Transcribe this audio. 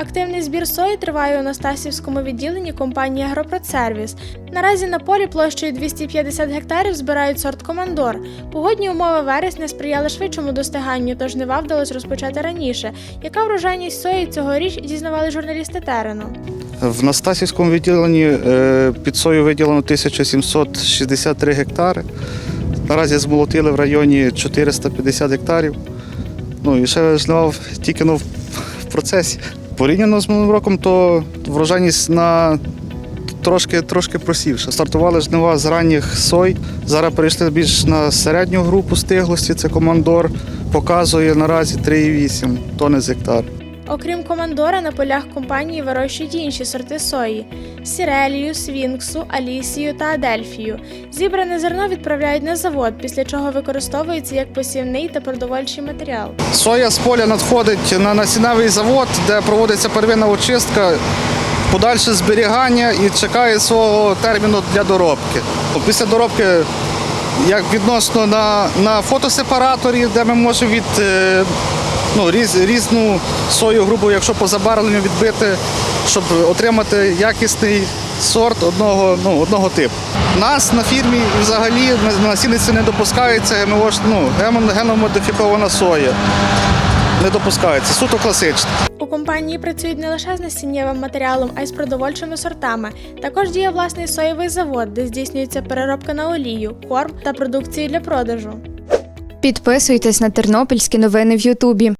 Активний збір сої триває у Настасівському відділенні компанії Агропродсервіс. Наразі на полі площею 250 гектарів збирають сорт Командор. Погодні умови вересня сприяли швидшому достиганню, тож жнива вдалося розпочати раніше. Яка врожайність сої цьогоріч дізнавали журналісти терену. В Настасівському відділенні е, під сою виділено 1763 гектари. Наразі змолотили в районі 450 гектарів. Ну і ще жнива тільки ну, в процесі. Порівняно з минулим роком, то врожайність на трошки, трошки просівша. Стартували жнива з ранніх сой. Зараз перейшли більш на середню групу стиглості. Це командор. Показує наразі 3,8 тонни з гектар. Окрім командора, на полях компанії вирощують інші сорти сої: сірелію, свінксу, алісію та адельфію. Зібране зерно відправляють на завод, після чого використовується як посівний та продовольчий матеріал. Соя з поля надходить на насінневий завод, де проводиться первинна очистка, подальше зберігання і чекає свого терміну для доробки. Після доробки, як відносно на, на фотосепараторі, де ми можемо від е, ну, різ, різну сою, грубо, якщо по забарвленню відбити, щоб отримати якісний сорт одного, ну, одного типу. Нас на фірмі взагалі на насінниці не допускається ГМО, ну, геномодифікована соя. Не допускається, суто класична. У компанії працюють не лише з насіннєвим матеріалом, а й з продовольчими сортами. Також діє власний соєвий завод, де здійснюється переробка на олію, корм та продукцію для продажу. Підписуйтесь на тернопільські новини в Ютубі.